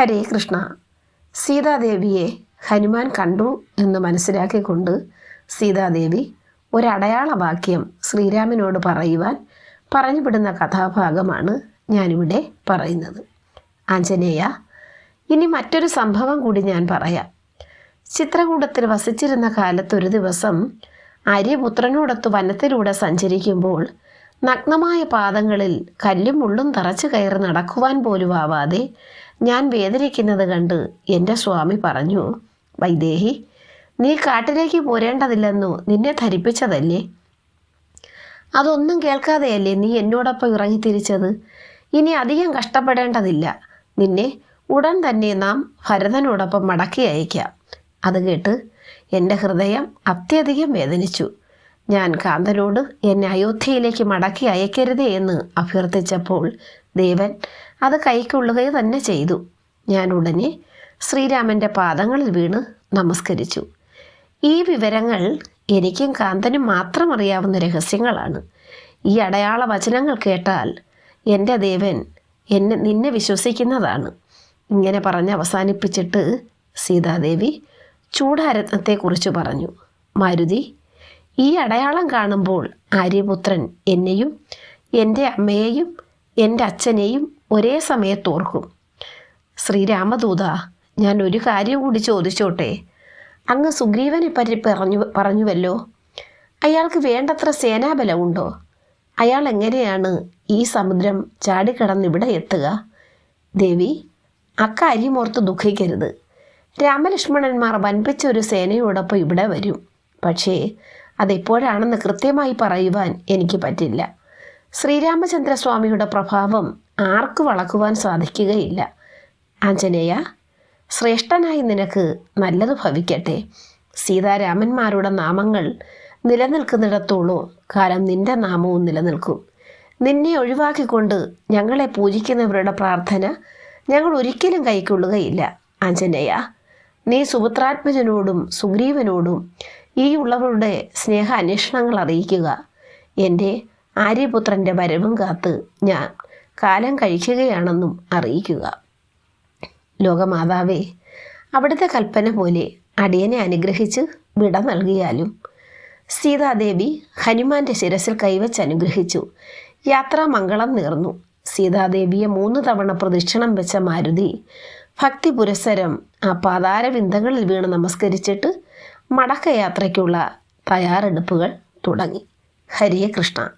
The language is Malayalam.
ഹരേ കൃഷ്ണ. സീതാദേവിയെ ഹനുമാൻ കണ്ടു എന്ന് മനസ്സിലാക്കിക്കൊണ്ട് സീതാദേവി ഒരടയാള വാക്യം ശ്രീരാമനോട് പറയുവാൻ പറഞ്ഞുവിടുന്ന കഥാഭാഗമാണ് ഞാനിവിടെ പറയുന്നത്. ആഞ്ജനേയ ഇനി മറ്റൊരു സംഭവം കൂടി ഞാൻ പറയാം. ചിത്രകൂടത്തിൽ വസിച്ചിരുന്ന കാലത്തൊരു ദിവസം ആര്യപുത്രനോടൊത്ത് വനത്തിലൂടെ സഞ്ചരിക്കുമ്പോൾ നഗ്നമായ പാദങ്ങളിൽ കല്ലും മുള്ളും തറച്ചു കയറി നടക്കുവാൻ പോലും ആവാതെ ഞാൻ വേദനിക്കുന്നത് കണ്ട് എന്റെ സ്വാമി പറഞ്ഞു വൈദേഹി നീ കാട്ടിലേക്ക് പോരേണ്ടതില്ലെന്നു നിന്നെ ധരിപ്പിച്ചതല്ലേ? അതൊന്നും കേൾക്കാതെയല്ലേ നീ എന്നോടൊപ്പം ഇറങ്ങി തിരിച്ചത്? ഇനി അധികം കഷ്ടപ്പെടേണ്ടതില്ല. നിന്നെ ഉടൻ തന്നെ നാം ഭരതനോടൊപ്പം മടക്കി അയക്കാം. അത് കേട്ട് എന്റെ ഹൃദയം അത്യധികം വേദനിച്ചു. ഞാൻ കാന്തനോട് എന്നെ അയോധ്യയിലേക്ക് മടക്കി അയക്കരുതേ എന്ന് അഭ്യർത്ഥിച്ചപ്പോൾ ദേവൻ അത് കൈക്കൊള്ളുക തന്നെ ചെയ്തു. ഞാൻ ഉടനെ ശ്രീരാമന്റെ പാദങ്ങളിൽ വീണ് നമസ്കരിച്ചു. ഈ വിവരങ്ങൾ എനിക്കും കാന്തനും മാത്രം അറിയാവുന്ന രഹസ്യങ്ങളാണ്. ഈ അടയാള വചനങ്ങൾ കേട്ടാൽ എന്റെ ദേവൻ എന്നെ നിന്നെ വിശ്വസിക്കുന്നതാണ്. ഇങ്ങനെ പറഞ്ഞ് അവസാനിപ്പിച്ചിട്ട് സീതാദേവി ചൂടാരത്നത്തെക്കുറിച്ച് പറഞ്ഞു. മരുതി ഈ അടയാളം കാണുമ്പോൾ ആര്യപുത്രൻ എന്നെയും എന്റെ അമ്മയെയും എന്റെ അച്ഛനെയും ഒരേ സമയത്ത് ഓർക്കും. ശ്രീരാമദൂത ഞാൻ ഒരു കാര്യം കൂടി ചോദിച്ചോട്ടെ? അങ്ങ് സുഗ്രീവനെ പറ്റി പറഞ്ഞു പറഞ്ഞുവല്ലോ? അയാൾക്ക് വേണ്ടത്ര സേനാബലമുണ്ടോ? അയാൾ എങ്ങനെയാണ് ഈ സമുദ്രം ചാടിക്കടന്ന് ഇവിടെ എത്തുക? ദേവി അക്കാര്യം ഓർത്ത് ദുഃഖിക്കരുത്. രാമലക്ഷ്മണന്മാർ വൻപിച്ച ഒരു സേനയോടൊപ്പം ഇവിടെ വരും. പക്ഷേ അതെപ്പോഴാണെന്ന് കൃത്യമായി പറയുവാൻ എനിക്ക് പറ്റില്ല. ശ്രീരാമചന്ദ്രസ്വാമിയുടെ പ്രഭാവം ആർക്ക് വളക്കുവാൻ സാധിക്കുകയില്ല. ആഞ്ജനേയ ശ്രേഷ്ഠനായി നിനക്ക് നല്ലത് ഭവിക്കട്ടെ. സീതാരാമന്മാരുടെ നാമങ്ങൾ നിലനിൽക്കുന്നിടത്തോളം കാലം നിന്റെ നാമവും നിലനിൽക്കും. നിന്നെ ഒഴിവാക്കിക്കൊണ്ട് ഞങ്ങളെ പൂജിക്കുന്നവരുടെ പ്രാർത്ഥന ഞങ്ങൾ ഒരിക്കലും കൈക്കൊള്ളുകയില്ല. ആഞ്ജനേയ നീ സുപുത്രാത്മജനോടും സുഗ്രീവനോടും ഈ ഉള്ളവരുടെ സ്നേഹ അന്വേഷണങ്ങൾ അറിയിക്കുക. എന്റെ ആര്യപുത്രന്റെ വരവും കാത്ത് ഞാൻ കാലം കഴിക്കുകയാണെന്നും അറിയിക്കുക. ലോകമാതാവേ അവിടുത്തെ കൽപ്പന പോലെ അടിയനെ അനുഗ്രഹിച്ച് വിട നൽകിയാലും സീതാദേവി ഹനുമാന്റെ ശിരസിൽ കൈവച്ച് അനുഗ്രഹിച്ചു. യാത്രാമംഗളം നേർന്നു. സീതാദേവിയെ മൂന്ന് തവണ പ്രദക്ഷിണം വെച്ച മാരുതി ഭക്തി പുരസരം ആ പാതാരവിന്ദങ്ങളിൽ വീണ് നമസ്കരിച്ചിട്ട് മടക്കയാത്രയ്ക്കുള്ള തയ്യാറെടുപ്പുകൾ തുടങ്ങി. ഹരിയെ കൃഷ്ണ.